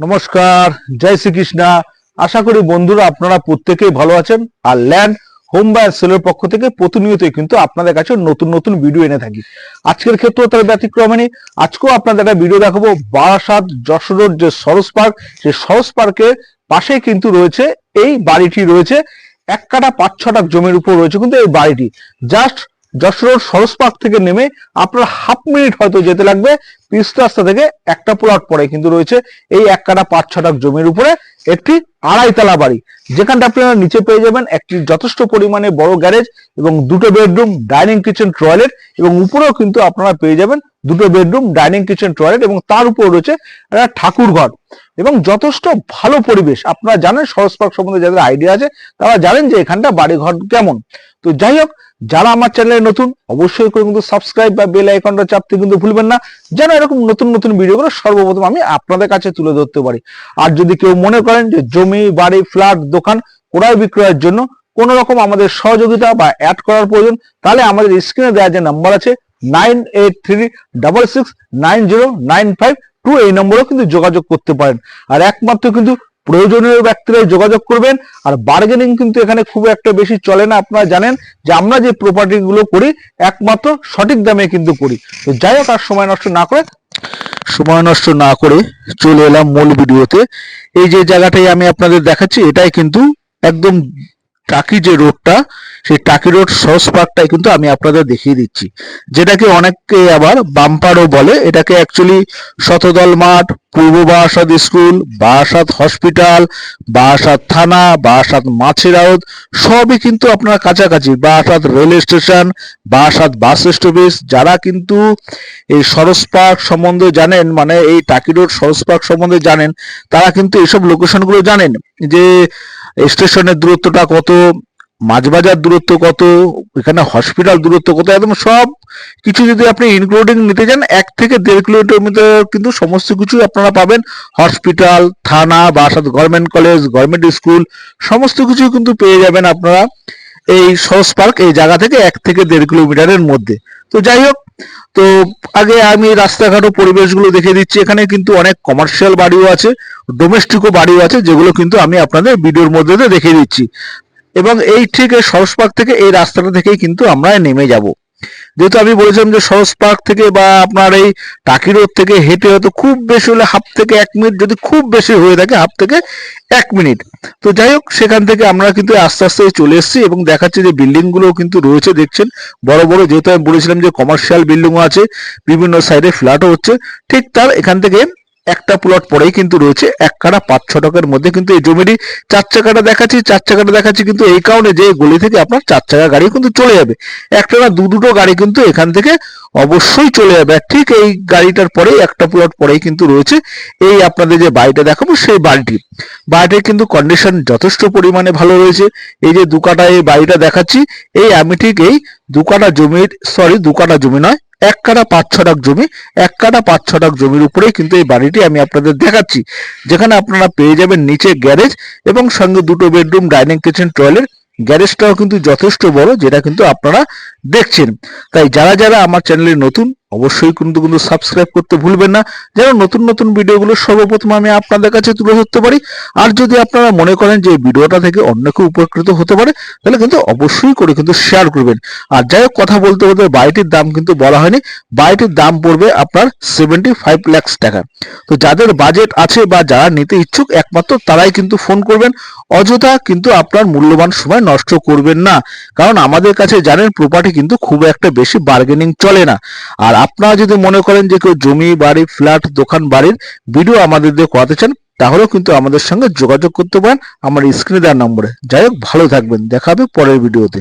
নমস্কার, জয় শ্রীকৃষ্ণা। আশা করি বন্ধুরা আপনারা প্রত্যেকেই ভালো আছেন আর ল্যান্ড, হোম বাই সেলের পক্ষ থেকে প্রতিনিয়তই কিন্তু আপনাদের কাছে নতুন নতুন ভিডিও এনে থাকি। আজকের ক্ষেত্রেও তার ব্যতিক্রমে নেই আজকেও আপনাদের একটা ভিডিও দেখাবো। বারাসাত যশোরের যে সরস পার্ক, সেই সরস পার্কের পাশে কিন্তু রয়েছে, এই বাড়িটি রয়েছে। এক কাটা পাঁচ ছটা জমির উপর রয়েছে কিন্তু এই বাড়িটি। জাস্ট যশোর সরস পার্ক থেকে নেমে আপনার হাফ মিনিট হয়তো যেতে লাগবে। পিস্তা রাস্তা থেকে একটা প্লট পরে কিন্তু রয়েছে এই এক কাটা পাঁচ ছটাক জমির উপরে। একটি আড়াইতলা বাড়ি। যেখানটা আপনারা নিচে পেয়ে যাবেন একটি যথেষ্ট পরিমাণে বড় গ্যারেজ এবং দুটো বেডরুম, ডাইনিং কিচেন, টয়লেট এবং উপরেও কিন্তু আপনারা পেয়ে যাবেন দুটো বেডরুম, ডাইনিং কিচেন, টয়লেট এবং তার উপর রয়েছে একটা ঠাকুর ঘর। এবং যথেষ্ট ভালো পরিবেশ, আপনারা জানেন সরস পার্ক সম্বন্ধে যাদের আইডিয়া আছে, তারা জানেন যে এখানটা বাড়ি ঘর কেমন। তো যাই হোক যারা আমার চ্যানেলে নতুন, অবশ্যই করে কিন্তু সাবস্ক্রাইব বা বেল আইকনটা চাপতে কিন্তু ভুলবেন না, যেন এরকম নতুন নতুন ভিডিওগুলো সর্বপ্রথম আমি আপনাদের কাছে তুলে ধরতে পারি। আর যদি কেউ মনে করেন যে জমি, বাড়ি ফ্ল্যাট দোকান ক্রয় বিক্রয়ের জন্য কোনো রকম আমাদের সহযোগিতা বা অ্যাড করার প্রয়োজন, তাহলে আমাদের স্ক্রিনে দেওয়া যে নাম্বার আছে nine eight three double six nine zero nine five two এই নম্বরেও কিন্তু যোগাযোগ করতে পারেন। আর একমাত্র কিন্তু প্রয়োজনীয় ব্যক্তিরাই যোগাযোগ করবেন। আর বার্গেনিং কিন্তু এখানে খুব একটা বেশি চলে না, আপনারা জানেন যে আমরা যে প্রপার্টি গুলো করি, একমাত্র সঠিক দামে কিন্তু করি। তো যাই হোক, আর সময় নষ্ট না করে সময় নষ্ট না করে চলে এলাম মূল ভিডিওতে। এই যে জায়গাটাই আমি আপনাদের দেখাচ্ছি, এটাই কিন্তু একদম টাকি যে রোডটা, সেই টাকি রোড সস পার্কটাই কিন্তু আমি আপনাদের দেখিয়ে দিচ্ছি। যেটাকে অনেকে আবার বাম্পারও বলে। এটাকে অ্যাকচুয়ালি শতদল মাঠ, পূর্ব বারাসাত স্কুল, বারাসাত হসপিটাল, বারাসাত থানা, বারাসাত মাছের আড়ত সবই কিন্তু আপনার কাছাকাছি। Barasat rail station, Barasat bus stoppage, যারা কিন্তু এই সরস পার্ক সম্বন্ধে জানেন মানে এই টাকি রোড সরস পার্ক সম্বন্ধে জানেন, তারা কিন্তু এইসব লোকেশনগুলো জানেন। যে স্টেশনের দূরত্বটা কত, মাঝবাজার দূরত্ব কত, এখানে হসপিটাল দূরত্ব কত, একদম সব কিছু যদি আপনি ইনক্লুডিং নিতে যান এক থেকে দেড় কিলোমিটার মধ্যে কিন্তু সমস্ত কিছু আপনারা পাবেন। হসপিটাল, থানা বা সাথে গভর্নমেন্ট কলেজ, গভর্নমেন্ট স্কুল, সমস্ত কিছু কিন্তু পেয়ে যাবেন আপনারা এই সস পার্ক এই জায়গা থেকে এক থেকে দেড় কিলোমিটারের মধ্যে। তো যাই হোক তো আগে আমি রাস্তাঘাট ও পরিবেশগুলো দেখে দিচ্ছি। এখানে কিন্তু অনেক কমার্শিয়াল বাড়িও আছে ডোমেস্টিকও বাড়িও আছে, যেগুলো কিন্তু আমি আপনাদের ভিডিওর মধ্যে দেখিয়ে দিচ্ছি। এবং এই ঠিক এই সরস পার্ক থেকে এই রাস্তাটা থেকেই কিন্তু আমরা নেমে যাব। যেহেতু আমি বলেছিলাম যে সরস পার্ক থেকে বা আপনার এই টাকি রোড থেকে হেঁটে হয়তো খুব বেশি হলে হাফ থেকে এক মিনিট, যদি খুব বেশি হয়ে থাকে হাফ থেকে এক মিনিট। তো যাই হোক, সেখান থেকে আমরা কিন্তু আস্তে আস্তে চলে এসেছি এবং দেখাচ্ছি যে বিল্ডিংগুলো কিন্তু রয়েছে, দেখছেন? বড় বড় যেহেতু আমি বলেছিলাম যে কমার্শিয়াল বিল্ডিংও আছে, বিভিন্ন সাইডে ফ্ল্যাটও হচ্ছে, ঠিক তার এখান থেকে একটা প্লট পরেই কিন্তু রয়েছে, এক কাটা পাঁচ ছ টাকার মধ্যে কিন্তু এই জমিটি চার চাকাটা দেখাচ্ছি, চার চাকাটা দেখাচ্ছি কিন্তু এই কারণে যে গলি থেকে আপনার চার চাকা গাড়ি কিন্তু চলে যাবে। একটা না দু দুটো গাড়ি কিন্তু এখান থেকে অবশ্যই চলে যাবে। আর ঠিক এই গাড়িটার পরেই একটা প্লট পরেই কিন্তু রয়েছে, এই আপনাদের যে বাড়িটা দেখাবো, সেই বাড়িটি। বাড়িটির কিন্তু কন্ডিশন যথেষ্ট পরিমাণে ভালো রয়েছে। এই যে দু কাটা এই বাড়িটা দেখাচ্ছি, এই আমি ঠিক এই দু কাটা জমির সরি দু কাটা জমি নয় এক কাটা পাঁচ ছটাক জমি, এক কাটা পাঁচ ছটাক জমির উপরেই কিন্তু এই বাড়িটি আমি আপনাদের দেখাচ্ছি। যেখানে আপনারা পেয়ে যাবেন নিচে গ্যারেজ এবং সঙ্গে দুটো বেডরুম, ডাইনিং কিচেন, টয়লেট। গ্যারেজটাও কিন্তু যথেষ্ট বড়, যেটা কিন্তু আপনারা দেখছেন। তাই যারা যারা আমার চ্যানেলে নতুন অবশ্যই কিন্তু কিন্তু সাবস্ক্রাইব করতে ভুলবেন না। যেন নতুন নতুন ভিডিওগুলো সর্বপ্রথম আমি আপনাদের কাছে তুলে ধরতে পারি। আর যদি আপনারা মনে করেন যে ভিডিওটা থেকে অন্য কেউ উপকৃত হতে পারে, তাহলে কিন্তু অবশ্যই করে কিন্তু শেয়ার করবেন। আর যাই হোক, কথা বলতে বলতে বাড়িটির দাম কিন্তু বলা হয়নি। বাড়িটির দাম পড়বে আপনার সেভেন্টি ফাইভ ল্যাক্স টাকা। তো যাদের বাজেট আছে বা যারা নিতে ইচ্ছুক একমাত্র তারাই কিন্তু ফোন করবেন। অযথা কিন্তু আপনার মূল্যবান সময় নষ্ট করবেন না। কারণ আমাদের কাছে জানেন প্রপার্টি কিন্তু খুব একটা বেশি বার্গেনিং চলে না। আর আপনারা যদি মনে করেন যে কেউ জমি, বাড়ি, ফ্ল্যাট, দোকান, বাড়ির ভিডিও আমাদের দিয়ে করাতে চান তাহলেও কিন্তু আমাদের সঙ্গে যোগাযোগ করতে পারেন। আমার স্ক্রিনে দেওয়ার নম্বরে। যাই হোক, ভালো থাকবেন। দেখা হবে পরের ভিডিওতে।